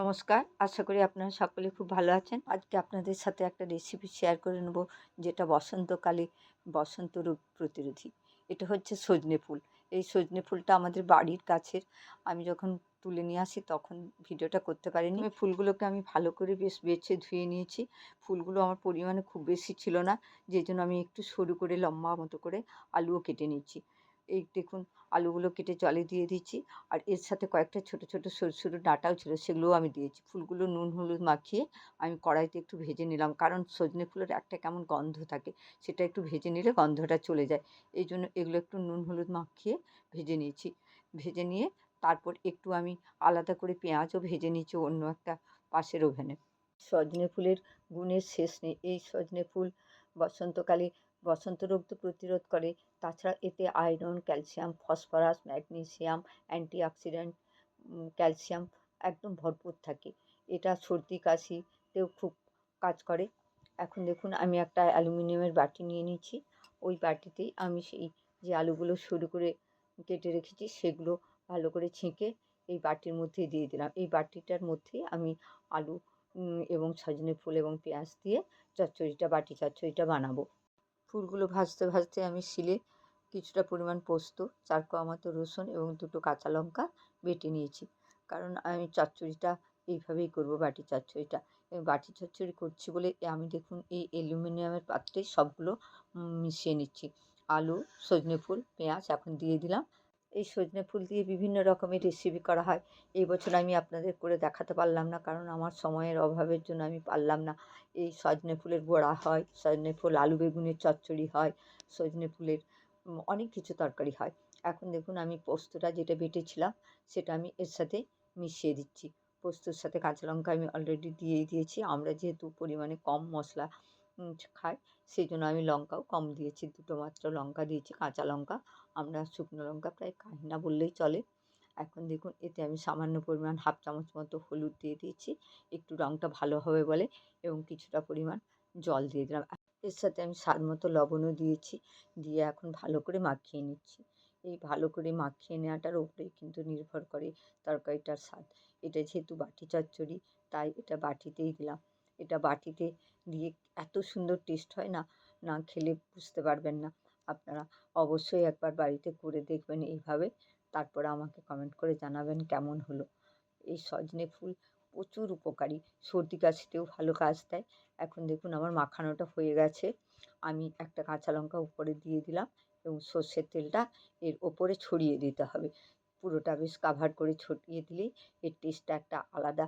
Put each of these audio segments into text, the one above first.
নমস্কার। আশা করি আপনারা সকলে খুব ভালো আছেন। আজকে আপনাদের সাথে একটা রেসিপি শেয়ার করে নেব, যেটা বসন্তকালে বসন্ত রোগ প্রতিরোধী। এটা হচ্ছে সজনে ফুল। এই সজনে ফুলটা আমাদের বাড়ির গাছের আমি যখন তুলে নিয়ে আসি তখন ভিডিওটা করতে পারিনি। আমি ফুলগুলোকে আমি ভালো করে বেশ বেছে ধুয়ে নিয়েছি। ফুলগুলো আমার পরিমাণে খুব বেশি ছিল না যে জন্য আমি একটু সরু করে লম্বা মতো করে আলুও কেটে নিচ্ছি। এই দেখুন, আলুগুলো কেটে জলে দিয়ে দিচ্ছি। আর এর সাথে কয়েকটা ছোটো ছোটো, সরু সরু ডাঁটাও ছিল, সেগুলোও আমি দিয়েছি। ফুলগুলো নুন, হলুদ মাখিয়ে আমি কড়াইতে একটু ভেজে নিলাম। কারণ সজনে ফুলের একটা কেমন গন্ধ থাকে, সেটা একটু ভেজে নিলে গন্ধটা চলে যায়। এই জন্য এগুলো একটু নুন, হলুদ মাখিয়ে ভেজে নিয়েছি। ভেজে নিয়ে তারপর একটু আমি আলাদা করে পেঁয়াজও ভেজে নিয়েছি অন্য একটা পাশের ওভেনে। সজনে ফুলের গুণের শেষ নেই। এই সজনে ফুল বসন্তকালে বসন্ত রোগ তো প্রতিরোধ করে। তাছাড়া এতে iron, calcium, phosphorus, magnesium, antioxidant calcium একদম ভরপুর থাকে। এটা সর্দি কাশিতেও খুব কাজ করে। এখন দেখুন, আমি একটা অ্যালুমিনিয়ামের বাটি নিয়ে নিচ্ছি। ওই বাটিতেই আমি সেই যে আলুগুলো সরু করে কেটে রেখেছি, সেগুলো ভালো করে ছেঁকে এই বাটির মধ্যে দিয়ে দিলাম। এই বাটিটার মধ্যেই আমি আলু এবং সজনে ফুল এবং পেঁয়াজ দিয়ে চচ্চড়িটা, বাটি চচ্চড়িটা বানাবো। ফুলগুলো ভাজতে ভাজতে আমি শিলে কিছুটা পরিমাণ পোস্ত, চার কোয়া মতো রসুন এবং দুটো কাঁচা লঙ্কা বেটে নিয়েছি। কারণ আমি চচ্চড়িটা এইভাবেই করব, বাটি চচ্চড়িটা। বাটি চচ্চড়ি করছি বলে আমি দেখুন এই অ্যালুমিনিয়ামের পাত্রে সবগুলো মিশিয়ে নিচ্ছি। আলু, সজনে ফুল, পেঁয়াজ এখন দিয়ে দিলাম। এই সজনে ফুল দিয়ে বিভিন্ন রকমের রেসিপি করা হয়। এই বছর আমি আপনাদের করে দেখাতে পারলাম না, কারণ আমার সময়ের অভাবের জন্য আমি পারলাম না। এই সজনে ফুলের বড়া হয়, সজনে ফুল আলু বেগুনের চচ্চড়ি হয়, সজনে ফুলের অনেক কিছু তরকারি হয়। এখন দেখুন আমি পোস্তটা যেটা বেটেছিলাম, সেটা আমি এর সাথে মিশিয়ে দিচ্ছি। পোস্তর সাথে কাঁচা লঙ্কা আমি অলরেডি দিয়েই দিয়েছি। আমরা যেহেতু পরিমাণে কম মশলা খাই। সেই জন্য আমি লঙ্কাও কম দিয়েছি। দুটো মাত্র লঙ্কা দিয়েছি, কাঁচা লঙ্কা। আমরা শুকনো লঙ্কা প্রায় খাই না বললেই চলে। এখন দেখুন, এতে আমি সামান্য পরিমাণ হাফ চামচ মতো হলুদ দিয়ে দিয়েছি। একটু রঙটা ভালো হবে বলে এবং কিছুটা পরিমাণ জল দিয়ে দিলাম। এর সাথে আমি স্বাদ মতো লবণও দিয়েছি। দিয়ে এখন ভালো করে মাখিয়ে নিচ্ছি। এই ভালো করে মাখিয়ে নেওয়াটার ওপরেই কিন্তু নির্ভর করে তরকারিটার স্বাদ। এটা যেহেতু বাটি চচ্চড়ি, তাই এটা বাটিতেই দিলাম। এটা বাটিতে দিয়ে এত সুন্দর টেস্ট হয় না না খেলে বুঝতে পারবেন না। আপনারা অবশ্যই একবার বাড়িতে করে দেখবেন এইভাবে, তারপরে আমাকে কমেন্ট করে জানাবেন কেমন হলো। এই সজনে ফুল প্রচুর উপকারী, সর্দি কাশিতেও ভালো কাজ দেয়। এখন দেখুন আমার মাখানোটা হয়ে গেছে। আমি একটা কাঁচা লঙ্কা উপরে দিয়ে দিলাম এবং সর্ষের তেলটা এর ওপরে ছড়িয়ে দিতে হবে। পুরোটা বেশ কাভার করে ছড়িয়ে দিলেই এর টেস্টটা একটা আলাদা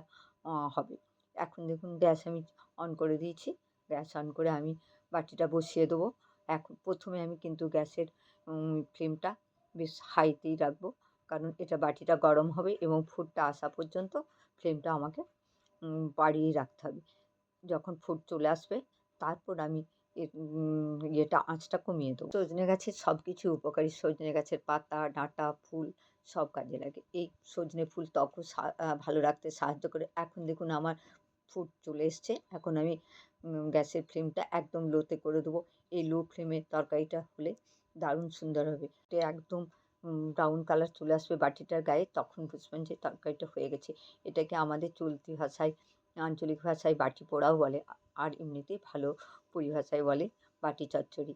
হবে। এখন দেখুন গ্যাস আমি অন করে দিয়েছি। গ্যাস অন করে আমি বাটিটা বসিয়ে দেবো। এখন প্রথমে আমি কিন্তু গ্যাসের ফ্লেমটা বেশ হাইতেই রাখব। কারণ এটা বাটিটা গরম হবে এবং ফুটটা আসা পর্যন্ত ফ্লেমটা আমাকে বাড়িয়ে রাখতে হবে। যখন ফুট চলে আসবে, তারপর আমি ইয়েটা, আঁচটা কমিয়ে দেবো। সজনে গাছের সব কিছু উপকারী। সজনে গাছের পাতা, ডাঁটা, ফুল সব কাজে লাগে। এই সজনে ফুল ত্বকও ভালো রাখতে সাহায্য করে। এখন দেখুন আমার ফুট চলে এসছে। এখন আমি গ্যাসের ফ্লেমটা একদম লোতে করে দেবো। এই লো ফ্লেমে তরকারিটা হলে দারুণ সুন্দর হবে। এটা একদম ব্রাউন কালার চলে আসবে বাটিটার গায়ে। তখন বুঝবেন যে তরকারিটা হয়ে গেছে। এটাকে আমাদের চলতি ভাষায়, আঞ্চলিক ভাষায় বাটি পোড়াও বলে। আর এমনিতেই ভালো পরিভাষায় বলে বাটি চচ্চড়ি।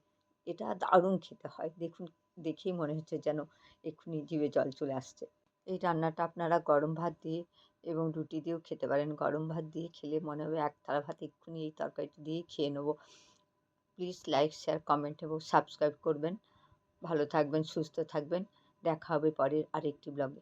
এটা দারুণ খেতে হয়। দেখুন, দেখেই মনে হচ্ছে যেন এক্ষুনি জিভে জল চলে আসছে। এই রান্নাটা আপনারা গরম ভাত দিয়ে এবং রুটি দিয়েও খেতে পারেন। গরম ভাত দিয়ে খেলে মনে হবে এক থালা ভাত এক্ষুনি এই তরকারিটা দিয়েই খেয়ে নেব। প্লিজ লাইক, শেয়ার, কমেন্ট এবং সাবস্ক্রাইব করবেন। ভালো থাকবেন, সুস্থ থাকবেন। দেখা হবে পরের আরেকটি ব্লগে।